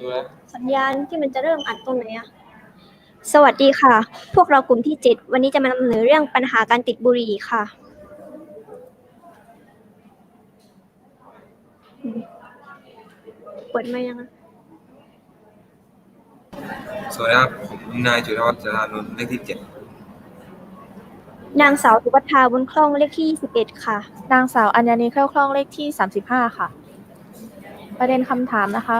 ดูแล้วสัญญาณที่มันจะเริ่มอัดตรงไหนอะสวัสดีค่ะ พวกเรากลุ่มที่เจ็ดวันนี้จะมานำเสนอเรื่องปัญหาการติดบุหรี่ค่ะอืมเปิดไหมค์ยังอะสวัสดีครับ ผมนายจุลวัฒน์สารานนท์เลขที่เจ็ดนางสาวสุภัทราบุญคล่องเลขที่21ค่ะ นางสาวอัญญานีแคล่วคล่องเลขที่ 35 ค่ะ ประเด็นคำถามนะคะ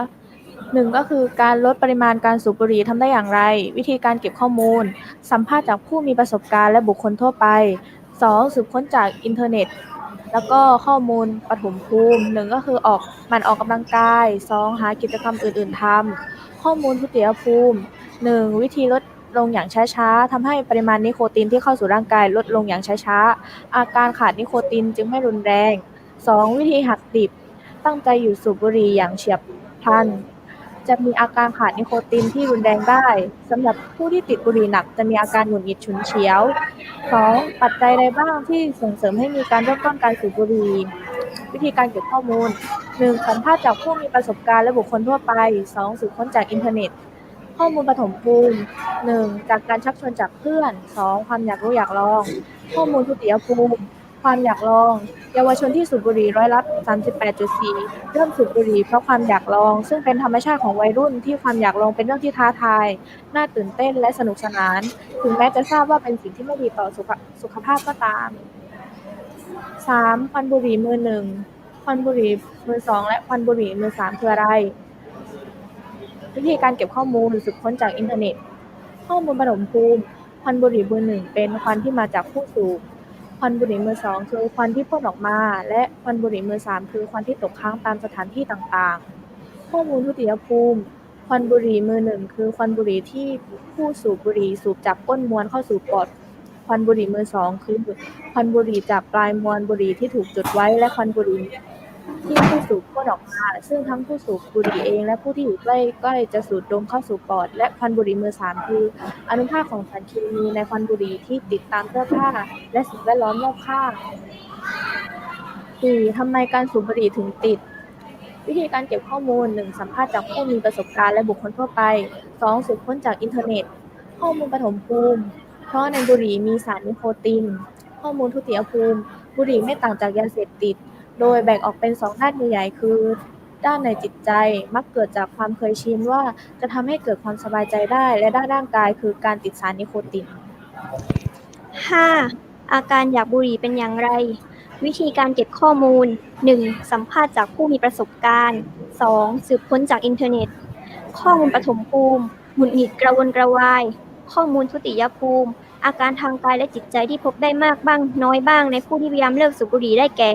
หนึ่งก็คือการลดปริมาณการสูบบุหรี่ทำได้อย่างไร วิธีการเก็บข้อมูล สัมภาษณ์จากผู้มีประสบการณ์และบุคคลทั่วไป 2. สืบค้นจากอินเทอร์เน็ต แล้วก็ข้อมูลปฐมภูมิหนึ่งก็คือออกมันออกกำลังกาย 2. หากิจกรรมอื่น ๆทำข้อมูลทุติยภูมิ 1. วิธีลดลงอย่างช้าๆทำให้ปริมาณนิโคตินที่เข้าสู่ร่างกายลดลงอย่างช้าๆ อาการขาดนิโคตินจึงไม่รุนแรง 2. วิธีหักดิบ ตั้งใจอยู่สูบบุหรี่อย่างเฉียบพลัน จะมีอาการขาดนิโคตินที่รุนแรงได้สำหรับผู้ที่ติดบุหรี่หนักจะมีอาการหงุดหงิดฉุนเฉียว 2. ปัจจัยใดบ้างที่ส่งเสริมให้มีการเริ่มต้นการสูบบุหรี่วิธีการเก็บข้อมูล 1. สัมภาษณ์จากผู้มีประสบการณ์และบุคคลทั่วไป 2. สืบค้นจากอินเทอร์เน็ต ข้อมูลปฐมภูมิ 1. จากการชักชวนจากเพื่อน 2. ความอยากรู้อยากลอง ข้อมูลทุติยภูมิ ความอยากลอง เยาวชนที่สูบบุหรี่ร้อยละ 38.4 เริ่มสูบบุหรี่เพราะความอยากลอง ซึ่งเป็นธรรมชาติของวัยรุ่นที่ความอยากลองเป็นเรื่องที่ท้าทาย น่าตื่นเต้นและสนุกสนาน ถึงแม้จะทราบว่าเป็นสิ่งที่ไม่ดีต่อสุขสุขภาพก็ตาม 3. ควันบุหรี่มือหนึ่งควันบุหรี่มือสองและควันบุหรี่มือสามคืออะไร วิธีการเก็บข้อมูลสืบค้นจากอินเทอร์เน็ต ข้อมูลปฐมภูมิควันบุหรี่มือหนึ่งเป็นควันที่มาจากผู้สูบ วันบุหรี่มือสองคือควันที่พ่นออกมา และควันบุหรี่มือสามคือควันที่ตกค้างตามสถานที่ต่างๆ ข้อมูลทุติยภูมิ ควันบุหรี่มือหนึ่งคือควันบุหรี่ที่ผู้สูบบุหรี่สูบจากก้นมวนเข้าสู่ปอด ควันบุหรี่มือสองคือควันบุหรี่จากปลายมวนบุหรี่ที่ถูกจุดไว้และควันบุหรี่ ที่ผู้สูบพ่นออกมา ซึ่งทั้งผู้สูบบุหรี่เอง และผู้ที่อยู่ใกล้ใกล้จะสูดดมเข้าสู่ปอด และควันบุหรี่มือสามคือ อนุภาคของสารเคมีในควันบุหรี่ที่ติดตามเสื้อผ้า และสิ่งแวดล้อมรอบข้าง 4. ทำไมการสูบบุหรี่ถึงติดวิธีการเก็บข้อมูล 1. สัมภาษณ์จากผู้มีประสบการณ์และบุคคลทั่วไป 2. สืบค้นจากอินเทอร์เน็ต ข้อมูลปฐมภูมิ เพราะในบุหรี่มีสารนิโคติน ข้อมูลทุติยภูมิ บุหรี่ไม่ต่างจากยาเสพติด โดยแบ่งออกเป็นสองด้านใหญ่ๆคือ ด้านในจิตใจมักเกิดจากความเคยชินว่าจะทำให้เกิดความสบายใจได้ และด้านร่างกายคือการติดสารนิโคติน 5. อาการอยากบุหรี่เป็นอย่างไร วิธีการเก็บข้อมูล 1. สัมภาษณ์จากผู้มีประสบการณ์ 2. สืบค้นจากอินเทอร์เน็ต ข้อมูลปฐมภูมิหงุดหงิดกระวนกระวาย ข้อมูลทุติยภูมิ อาการทางกายและจิตใจที่พบได้มากบ้าง น้อยบ้าง ในผู้ที่พยายามเลิกสูบบุหรี่ได้แก่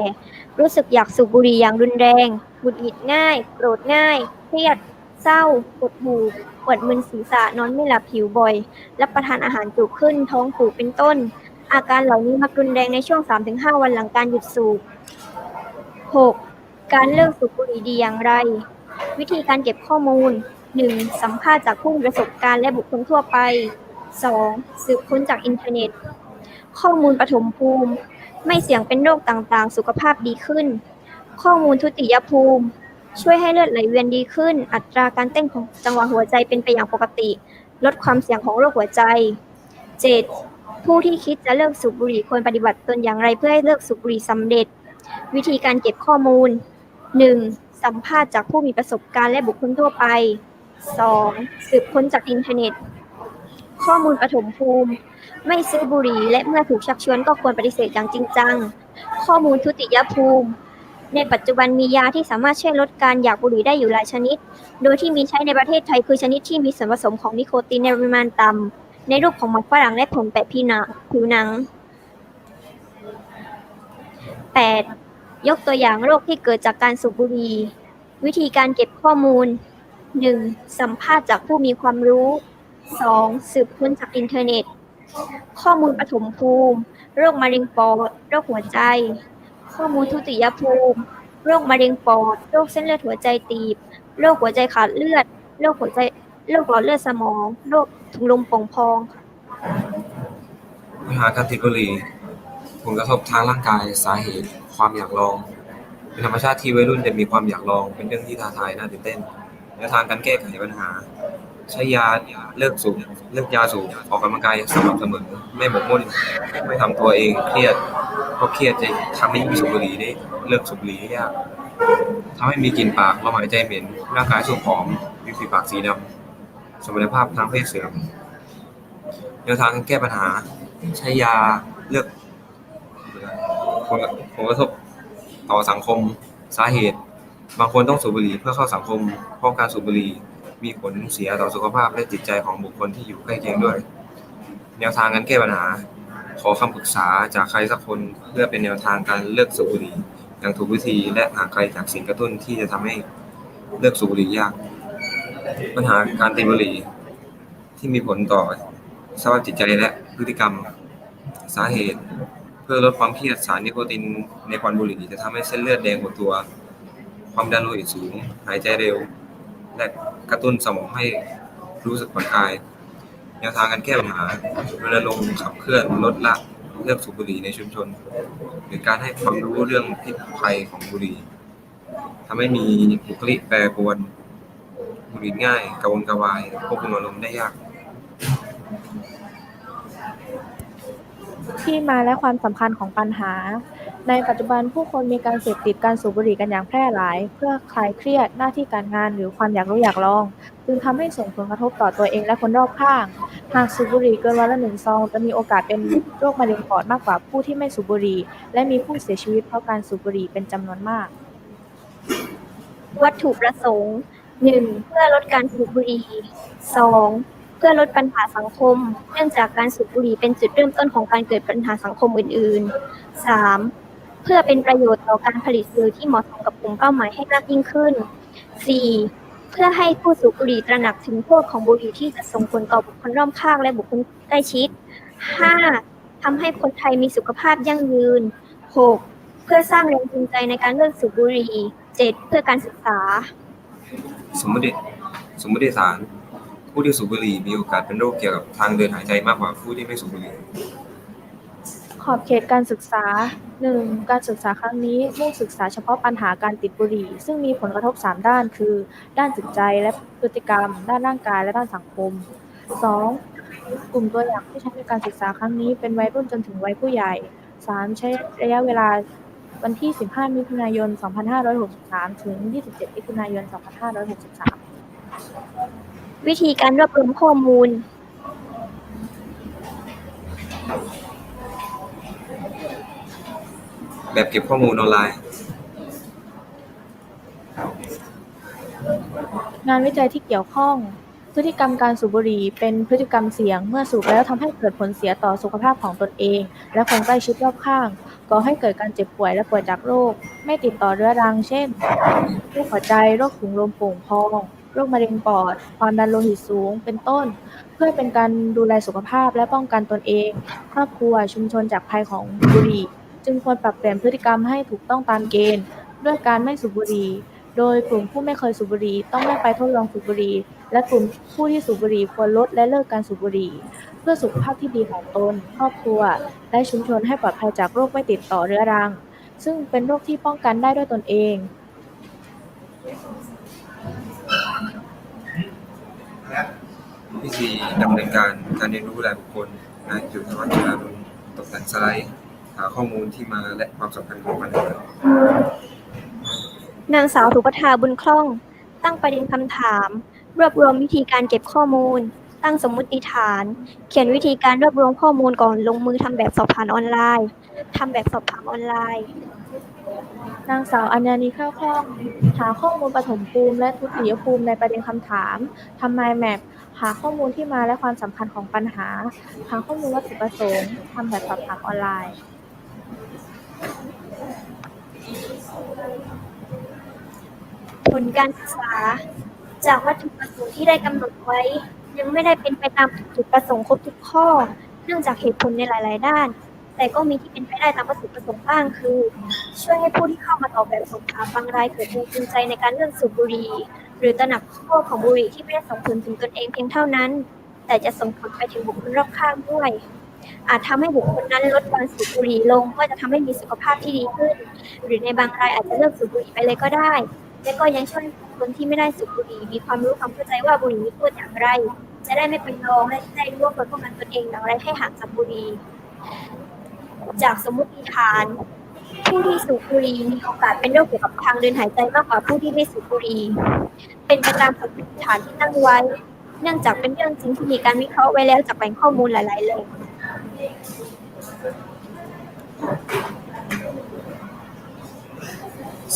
รู้สึกอยากสูบบุหรี่อย่างรุนแรงหงุดหงิดง่าย โกรธง่าย เครียด เศร้าปวดหูปวดมึนศีรษะนอนไม่หลับหิวบ่อย รับประทานอาหารจุกขึ้น ท้องผูกเป็นต้น อาการเหล่านี้มักรุนแรงในช่วง 3-5 วันหลังการหยุดสูบ 6. การเลิกสูบบุหรี่ดีอย่างไร วิธีการเก็บข้อมูล 1. สัมภาษณ์จากผู้มีประสบการณ์และบุคคลทั่วไป 2. สืบค้นจากอินเทอร์เน็ต ข้อมูลปฐมภูมิ ไม่เสี่ยงเป็นโรคต่างๆ สุขภาพดีขึ้น ข้อมูลทุติยภูมิ ช่วยให้เลือดไหลเวียนดีขึ้น อัตราการเต้นของจังหวะหัวใจเป็นไปอย่างปกติ ลดความเสี่ยงของโรคหัวใจ 7. ผู้ที่คิดจะเลิกสูบบุหรี่ควรปฏิบัติตนอย่างไรเพื่อให้เลิกสูบบุหรี่สำเร็จ วิธีการเก็บข้อมูล 1. สัมภาษณ์จากผู้มีประสบการณ์และบุคคลทั่วไป 2. สืบค้นจากอินเทอร์เน็ต ข้อมูลปฐมภูมิ ไม่ซื้อบุหรี่และเมื่อถูกชักชวนก็ควรปฏิเสธอย่างจริงจัง ข้อมูลทุติยภูมิ ในปัจจุบันมียาที่สามารถช่วยลดการอยากบุหรี่ได้อยู่หลายชนิด โดยที่มีใช้ในประเทศไทยคือชนิดที่มีส่วนผสมของนิโคตินในปริมาณต่ำในรูปของหมากฝรั่งและผงแปะผิวหนังผิวหนัง 8. ยกตัวอย่างโรคที่เกิดจากการสูบบุหรี่วิธีการเก็บข้อมูล 1. สัมภาษณ์จากผู้มีความรู้ 2. สืบค้นจากอินเทอร์เน็ต ข้อมูลปฐมภูมิ โรคมะเร็งปอด โรคหัวใจ ข้อมูลทุติยภูมิ โรคมะเร็งปอด โรคเส้นเลือดหัวใจตีบ โรคหัวใจขาดเลือด โรคหัวใจ โรคหลอดเลือดสมอง โรคถุงลมโป่งพองปัญหาการติดบุหรี่ผลกระทบทางร่างกายสาเหตุ ความอยากลอง เป็นธรรมชาติที่วัยรุ่นจะมีความอยากลอง เป็นเรื่องที่ท้าทายน่าตื่นเต้นแนวทางการแก้ไขปัญหา ใช้ยาเลิกสูบเลิกยาสูบออกกำลังกายสม่ำเสมอไม่หมกมุ่นไม่ทำตัวเองเครียดเพราะเครียดจะทำให้ยิ่งสูบบุหรี่ได้เลิกสูบบุหรี่ยากทำให้มีกลิ่นปากลมหายใจเหม็นร่างกายสูบผอมมีฝีปากสีดำสมรรถภาพทางเพศเสื่อมแนวทางแก้ปัญหา ใช้ยาเลิกผลผลกระทบต่อสังคมสาเหตุ บางคนต้องสูบบุหรี่เพื่อเข้าสังคมเพราะการสูบบุหรี่ มีผลเสียต่อสุขภาพและจิตใจของบุคคลที่อยู่ใกล้เคียงด้วย แนวทางการแก้ปัญหา ขอคำปรึกษาจากใครสักคนเพื่อเป็นแนวทางการเลิกสูบบุหรี่อย่างถูกวิธีและห่างไกลจากสิ่งกระตุ้นที่จะทำให้เลิกสูบบุหรี่ยาก ปัญหาการติดบุหรี่ที่มีผลต่อสภาพจิตใจและพฤติกรรมสาเหตุ เพื่อลดความเครียดสารนิโคตินในควันบุหรี่จะทำให้เส้นเลือดแดงหดตัว ความดันโลหิตสูง หายใจเร็ว และ กระตุ้นสมองให้รู้สึกผ่อนคลาย แนวทางการแก้ปัญหารณรงค์ขับเคลื่อนลดละเลิกสูบบุหรี่ในชุมชน หรือการให้ความรู้เรื่องพิษภัยของบุหรี่ทำให้มีบุคลิกแปรปรวนบุหรี่ง่ายกระวนกระวายควบคุมอารมณ์ได้ยาก ที่มาและความสำคัญของปัญหา ในปัจจุบันผู้คนมีการเสพติดการสูบบุหรี่กันอย่างแพร่หลาย เพื่อคลายเครียดหน้าที่การงานหรือความอยากรู้อยากลอง จึงทำให้ส่งผลกระทบต่อตัวเองและคนรอบข้าง หากสูบบุหรี่เกินวันละหนึ่งซอง จะมีโอกาสเป็นโรคมะเร็งปอดมากกว่าผู้ที่ไม่สูบบุหรี่ และมีผู้เสียชีวิตเพราะการสูบบุหรี่เป็นจำนวนมาก วัตถุประสงค์ 1. เพื่อลดการสูบบุหรี่ 2. เพื่อลดปัญหาสังคม เนื่องจากการสูบบุหรี่เป็นจุดเริ่มต้นของการเกิดปัญหาสังคมอื่นๆ 3. เพื่อเป็นประโยชน์ต่อการผลิตสื่อที่เหมาะสมกับกลุ่มเป้าหมายให้มากยิ่งขึ้น 4. เพื่อให้ผู้สูบบุหรี่ตระหนักถึงโทษของบุหรี่ที่จะส่งผลต่อบุคคลรอบข้างและบุคคลใกล้ชิด 5. ทำให้คนไทยมีสุขภาพยั่งยืน 6. เพื่อสร้างแรงจูงใจในการเลิกสูบบุหรี่ 7. เพื่อการศึกษา สมมติสมมติฐาน ผู้ที่สูบบุหรี่มีโอกาสเป็นโรคเกี่ยวกับทางเดินหายใจมากกว่าผู้ที่ไม่สูบบุหรี่ ขอบเขตการศึกษา 1. การศึกษาครั้งนี้มุ่งศึกษาเฉพาะปัญหาการติดบุหรี่ ซึ่งมีผลกระทบ 3 ด้านคือ ด้านจิตใจและพฤติกรรม ด้านร่างกายและด้านสังคม 2. กลุ่มตัวอย่างที่ใช้ในการศึกษาครั้งนี้เป็นวัยรุ่นจนถึงวัยผู้ใหญ่ 3. ใช้ระยะเวลาวันที่ 15 มิถุนายน 2563 ถึง 27 มิถุนายน 2563 วิธีการรวบรวมข้อมูล แบบเก็บข้อมูลออนไลน์ งานวิจัยที่เกี่ยวข้อง พฤติกรรมการสูบบุหรี่เป็นพฤติกรรมเสี่ยง เมื่อสูบแล้วทำให้เกิดผลเสียต่อสุขภาพของตนเอง และคนใกล้ชิดรอบข้างก่อให้เกิดการเจ็บป่วยและป่วยจากโรค ไม่ติดต่อเรื้อรัง เช่น โรคหัวใจ โรคถุงลมโป่งพอง โรคมะเร็งปอด ความดันโลหิตสูง เป็นต้น เพื่อเป็นการดูแลสุขภาพและป้องกันตนเอง ครอบครัว ชุมชนจากภัยของบุหรี่ จึงควรปรับเปลี่ยนพฤติกรรมให้ถูกต้องตามเกณฑ์ ด้วยการไม่สูบบุหรี่ โดยกลุ่มผู้ไม่เคยสูบบุหรี่ต้องไม่ไปทดลองสูบบุหรี่ และกลุ่มผู้ที่สูบบุหรี่ควรลดและเลิกการสูบบุหรี่ เพื่อสุขภาพที่ดีของตน ครอบครัว และชุมชนให้ปลอดภัยจากโรคไม่ติดต่อเรื้อรัง ซึ่งเป็นโรคที่ป้องกันได้ด้วยตนเองวิธีดำเนินการการเรียนรู้รายบุคคลนายจุฬาวัฒน์จุฬาลงตกแต่งสไลด์ หาข้อมูลที่มาและความสำคัญของปัญหานางสาวถุปทาบุญคล่อง ตั้งประเด็นคำถาม รวบรวมวิธีการเก็บข้อมูล ตั้งสมมุติฐาน เขียนวิธีการรวบรวมข้อมูลก่อนลงมือทำแบบสอบผ่านออนไลน์ทำแบบสอบถามออนไลน์นางสาวอัญญานีข้าวคล่องหาข้อมูลปฐมภูมิและทุติยภูมิในประเด็นคำถามทำ mind map หาข้อมูลที่มาและความสำคัญของปัญหา หาข้อมูลวัตถุประสงค์ทำแบบสอบถามออนไลน์ ผลการศึกษา จากวัตถุประสงค์ที่ได้กำหนดไว้ ยังไม่ได้เป็นไปตามจุดประสงค์ครบทุกข้อ เนื่องจากเหตุผลในหลาย ๆ ด้าน แต่ก็มีที่เป็นไปได้ตามวัตถุประสงค์บ้างคือ ช่วยให้ผู้ที่เข้ามาตอบแบบสอบถามบางรายเกิดแรงจูงใจในการเลือกสูบบุหรี่หรือตระหนักโทษของบุหรี่ที่ไม่ได้ส่งผลถึงตนเองเพียงเท่านั้น แต่จะส่งผลไปถึงบุคคลรอบข้างด้วย อาจทำให้บุคคลนั้นลดการสูบบุหรี่ลงก็จะทำให้มีสุขภาพที่ดีขึ้น หรือในบางรายอาจจะเลิกสูบบุหรี่ไปเลยก็ได้ และก็ยังช่วยคนที่ไม่ได้สูบบุหรี่มีความรู้ความเข้าใจว่าบุหรี่มีโทษอย่างไร จะได้ไม่เป็นรองและจะได้รู้ว่าควรป้องกันตนเองอย่างไรให้ห่างจากบุหรี่จากสมมติฐาน ผู้ที่สูบบุหรี่มีโอกาสเป็นโรคเกี่ยวกับทางเดินหายใจมากกว่าผู้ที่ไม่สูบบุหรี่เป็นไปตามสมมติฐานที่ตั้งไว้ เนื่องจากเป็นเรื่องจริงที่มีการวิเคราะห์ไว้แล้วจากแหล่งข้อมูลหลาย ๆ แหล่ง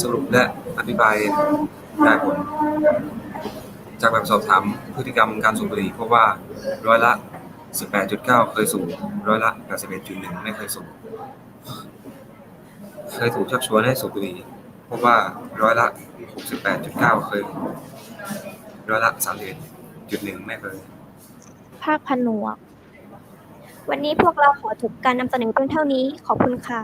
สรุปและอธิบายได้ผล จากแบบสอบถามพฤติกรรมการสูบบุหรี่พบว่าร้อยละ 18.9 เคยสูบร้อยละ 81.1 ไม่เคยสูบเคยถูกชักชวนให้สูบบุหรี่พบว่าร้อยละ 68.9 เคย ร้อยละ 31.1 ไม่เคย ภาคผนวก วันนี้พวกเราขอจบการนำเสนอเพียงเท่านี้ ขอบคุณค่ะ